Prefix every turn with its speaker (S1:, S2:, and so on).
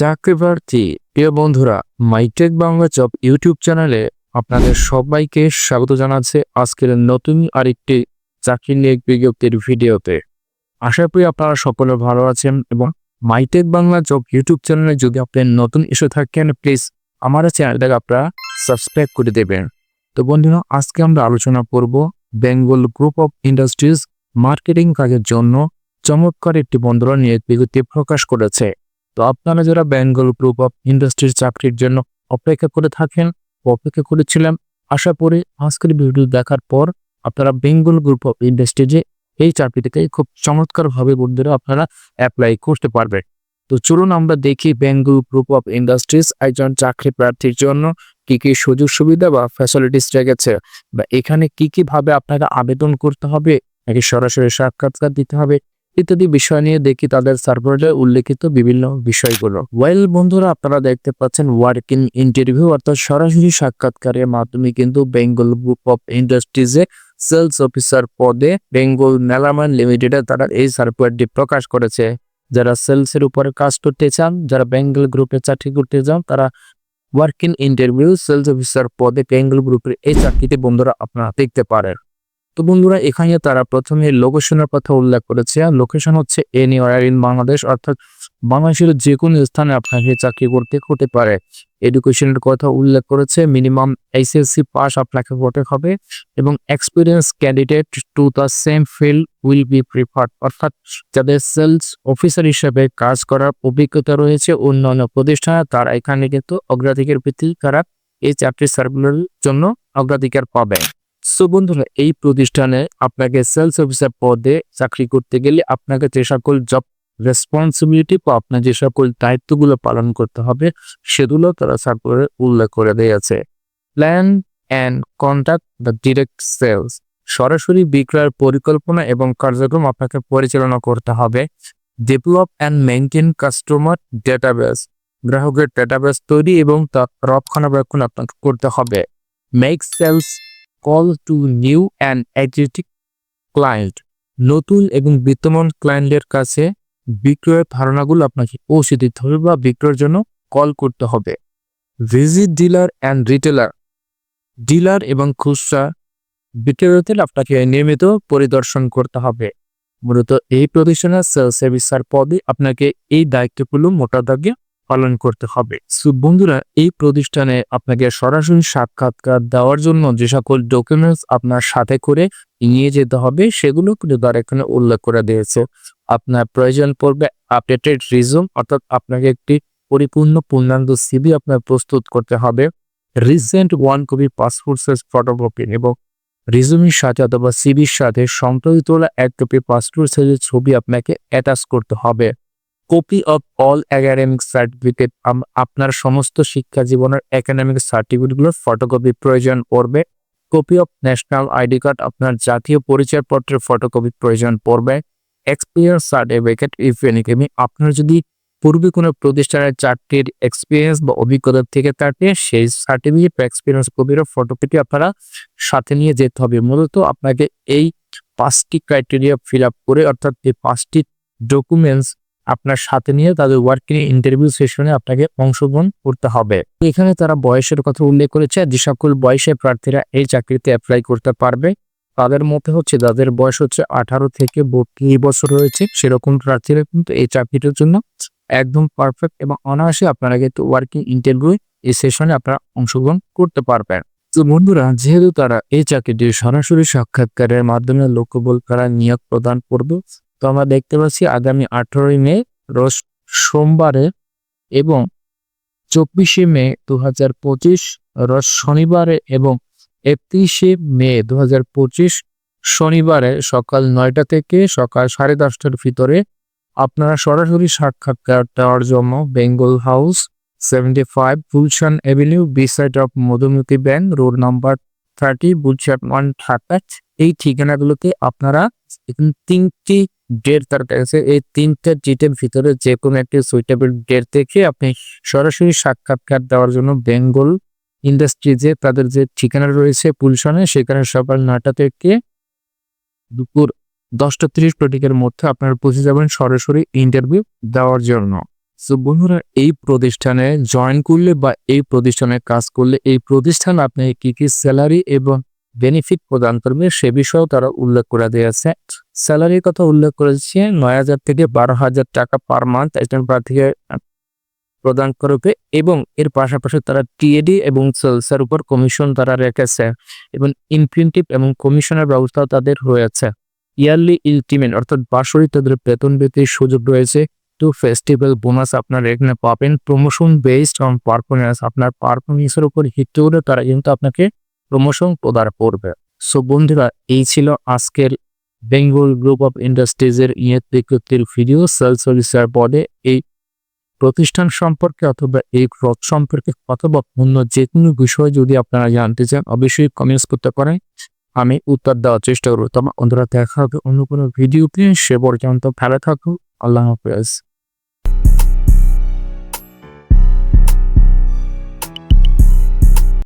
S1: চাকরি প্রার্থী। প্রিয় বন্ধুরা মাইটেক বাংলা জব ইউটিউব চ্যানেলে আপনাদের সবাইকে স্বাগত জানাচ্ছে আজকের নতুন আরেকটি চাকরি নিয়োগ বিজ্ঞপ্তির ভিডিওতে। আশা করি আপনারা সকলে ভালো আছেন এবং মাইটেক বাংলা জব ইউটিউব চ্যানেলে যদি আপনি নতুন এসে থাকেন প্লিজ আমার চ্যানেলটাকে আপনারা সাবস্ক্রাইব করে দেবেন। তো বন্ধুরা, আজকে আমরা আলোচনা করব Bengal Group of Industries marketing কাজের জন্য চমৎকার একটি বন্ধুরা নিয়োগ বিজ্ঞপ্তি প্রকাশ করেছে। তো আপনারা যারা বেঙ্গল গ্রুপ অফ ইন্ডাস্ট্রির চাকরির জন্য অপেক্ষা করে থাকেন, অপেক্ষা করেছিলাম, আশা করি আজকের ভিডিও দেখার পর আপনারা বেঙ্গল গ্রুপ অফ ইন্ডাস্ট্রিজে এই চাকরিটিকে খুব চমৎকারভাবে বন্ধুরা আপনারা অ্যাপ্লাই করতে পারবেন। তো চলুন আমরা দেখি বেঙ্গল গ্রুপ অফ ইন্ডাস্ট্রিজ একজন চাকরি প্রার্থীর জন্য কি কি সুযোগ সুবিধা বা ফ্যাসিলিটিস রেখেছে বা এখানে কি কি ভাবে আপনারা আবেদন করতে হবে, নাকি সরাসরি সাক্ষাৎকার দিতে হবে ইত্যাদি বিষয় নিয়ে দেখি তাদের সার্ভারে উল্লেখিত বিভিন্ন বিষয়গুলো। ওয়েল বন্ধুরা, আপনারা দেখতে পাচ্ছেন ওয়ার্কিং ইন্টারভিউ অর্থাৎ সরাসরি সাক্ষাৎকারের মাধ্যমে কিন্তু বেঙ্গল গ্রুপ অফ ইন্ডাস্ট্রিজে সেলস অফিসার পদে বেঙ্গল মেলামান লিমিটেডে তারা এই সার্কুলারটি প্রকাশ করেছে। যারা সেলস এর উপরে কাজ করতে চান, যারা বেঙ্গল গ্রুপে চাকরি করতে চান, তারা ওয়ার্কিং ইন্টারভিউ সেলস অফিসার পদে বেঙ্গল গ্রুপের এই চাকরিতে বন্ধুরা আপনারা দেখতে পারেন। তো বন্ধুরা, এখানে তারা প্রথমে লোকেশনের কথা উল্লেখ করেছে। লোকেশন হচ্ছে এনিওয়ার ইন বাংলাদেশ অর্থাৎ বাংলাদেশের যে কোনো স্থানে আপনাকে চাকরি করতে হতে পারে। এডুকেশনের কথা উল্লেখ করেছে মিনিমাম এইচএসসি পাস আপনাকে হতে হবে এবং experience candidate to the same field will be preferred অর্থাৎ যাদের সেলস অফিসার হিসেবে কাজ করার অভিজ্ঞতা রয়েছে অন্যান্য প্রতিষ্ঠানে, তারা এখানে কিন্তু অগ্রাধিকার ভিত্তি তারা এই চাকরি সার্কুলারের জন্য অগ্রাধিকার পাবে। সো বন্ধুরা, এই প্রতিষ্ঠানে আপনাকে সেলস অফিসার পদে চাকরি করতে গেলে আপনাকে যে সকল জব রেসপন্সিবিলিটি বা আপনার যে সকল দায়িত্বগুলো পালন করতে হবে, সেগুলো তারা সার্কুলারে উল্লেখ করে দিয়েছে plan and contact the direct sales সরাসরি বিক্রয়ের পরিকল্পনা এবং কার্যক্রম আপনাকে পরিচালনা করতে হবে। Develop and maintain customer database গ্রাহকের ডেটাবেস তৈরি এবং তা রক্ষণাবেক্ষণ আপনাকে করতে হবে। Make sales call to new and exciting client নতুন এবং বিদ্যমান ক্লায়েন্টের কাছে বিক্রয়ের ধারণাগুলো আপনাকে পৌঁছে দিতে হবে বা বিক্রয়ের জন্য কল করতে হবে। Visit dealer and retailer dealer এবং খুচরা বিক্রেতাদের আপনাকে নিয়মিত পরিদর্শন করতে হবে। মূলত এই প্রতিষ্ঠানের সেলস সার্ভিসার পদে আপনাকে এই দায়িত্বগুলো মোটা দাগে পালন করতে হবে। বন্ধুরা, এই প্রতিষ্ঠানে আপনাকে সরাসরি সাক্ষাৎকার দেওয়ার জন্য যে সকল ডকুমেন্টস আপনার সাথে করে নিয়ে যেতে হবে, সেগুলো কিন্তু তারা এখানে উল্লেখ করে দিয়েছে। আপনার প্রয়োজন পড়বে আপডেটেড রিজুম অর্থাৎ আপনাকে একটি পরিপূর্ণ পূর্ণাঙ্গ সিবি আপনার প্রস্তুত করতে হবে। Recent one copy passport size photocopy এবং রিজুমির সাথে অথবা সিবির সাথে সম্প্রতি এক কপি পাসপোর্ট সাইজের ছবি আপনাকে অ্যাটাচ করতে হবে। Copy of all academic certificate আপনার সমস্ত শিক্ষা জীবনের একাডেমিক সার্টিফিকেটগুলোর ফটোকপি প্রয়োজন পড়বে। Copy of national ID card আপনার জাতীয় পরিচয়পত্রের ফটোকপি প্রয়োজন পড়বে। এক্সপিরিয়েন্স সার্টিফিকেট ইফ এনিকেমি আপনার যদি পূর্বে কোনো প্রতিষ্ঠানের চাকরির এক্সপিরিয়েন্স বা অভিজ্ঞতা থেকে থাকে, সেই সার্টিফিকেট বা এক্সপিরিয়েন্স কপির ফটোকপি আপনারা সাথে নিয়ে যেতে হবে। মূলত আপনাকে এই পাঁচটি ক্রাইটেরিয়া ফিল আপ করে, অর্থাৎ এই পাঁচটি ডকুমেন্টস আপনার সাথে নিয়ে তাদের ওয়ার্কিং ইন্টারভিউ সেশনে আপনাকে অংশগ্রহণ করতে হবে। এখানে তারা বয়সের কথা উল্লেখ করেছে, যে সকল বয়সের প্রার্থীরা এই চাকরিতে অ্যাপ্লাই করতে পারবে। তাদের মধ্যে হচ্ছে, যাদের বয়স হচ্ছে আঠারো থেকে বত্রিশ বছর রয়েছে, সেরকম প্রার্থীরা কিন্তু এই চাকরিটার জন্য একদম পারফেক্ট এবং অনায়াসে আপনারা কিন্তু ওয়ার্কিং ইন্টারভিউ এই সেশনে আপনারা অংশগ্রহণ করতে পারবেন। তো বন্ধুরা, যেহেতু তারা এই চাকরিটি সরাসরি সাক্ষাৎকারের মাধ্যমে লক্ষ্যবল করা নিয়োগ প্রদান করবে তো আমরা দেখতে পাচ্ছি আগামী আঠারোই মে, রোজ সোমবারে এবং চব্বিশে মে দু হাজার পঁচিশ, রোজ শনিবারে এবং একত্রিশে মে দু হাজার পঁচিশ, শনিবারে সকাল নয়টা থেকে সকাল সাড়ে দশটার ভিতরে আপনারা সরাসরি সাক্ষাৎকার দেওয়ার জন্য Bengal house seventy five Gulshan avenue beside of Madhumati bank road number thirty Gulshan one, Dhaka. এই ঠিকানাগুলোতে আপনারা তিনটি ডেট তার কাছে এই তিনটা ডেটের ভিতরে যে কোনো একটি সুইটেবল ডেট থেকে আপনি সরাসরি সাক্ষাৎকার দেওয়ার জন্য বেঙ্গল ইন্ডাস্ট্রিজে তাদের যে ঠিকানা রয়েছে পুলশনে সেখানে সকাল নয়টা থেকে দুপুর দশটা তিরিশ প্রতীকের মধ্যে আপনারা পৌঁছে যাবেন সরাসরি ইন্টারভিউ দেওয়ার জন্য। সো বন্ধুরা, এই প্রতিষ্ঠানে জয়েন করলে বা এই প্রতিষ্ঠানে কাজ করলে এই প্রতিষ্ঠান আপনাকে কি কি স্যালারি এবং বেনিফিট প্রদান করবে, সে বিষয়েও তারা উল্লেখ করে দিয়েছে স্যালারির কথা উল্লেখ করেছে, নয় হাজার থেকে বারো হাজার টাকা পার মান্থ একজন প্রার্থীকে প্রদান করবে এবং এর পাশাপাশি তারা টিএডি এবং সেলসের উপর কমিশন তারা রেখেছে এবং ইনফিনিটিভ এবং কমিশনের ব্যবস্থাও তাদের রয়েছে। ইয়ারলি ইলটিমেট অর্থাৎ বার্ষিক তাদের বেতন বৃদ্ধির সুযোগ রয়েছে। টু ফেস্টিভ্যাল বোনাস আপনার এখানে পাবেন। প্রমোশন বেসড অন পারফরমেন্স আপনার পারফরমেন্সের উপর হিট করে তারা কিন্তু আপনাকে প্রমোশন প্রদান করবে। সো বন্ধুরা, এই ছিল আজকের বেঙ্গল গ্রুপ অফ ইন্ডাস্ট্রিজের ইয়েত বিজ্ঞপ্তির ভিডিও সেলস অফিসার পদে এই প্রতিষ্ঠান সম্পর্কে অথবা এই ক্রস সম্পর্কে অথবা অন্য যে কোনো বিষয় যদি আপনারা জানতে চান, অবশ্যই কমেন্টস করতে পারেন। আমি উত্তর দেওয়ার চেষ্টা করব। তবে বন্ধুরা, দেখা হবে অন্য কোনো ভিডিওতে সে পর্যন্ত ভালো থাকুক আল্লাহ হাফেজ।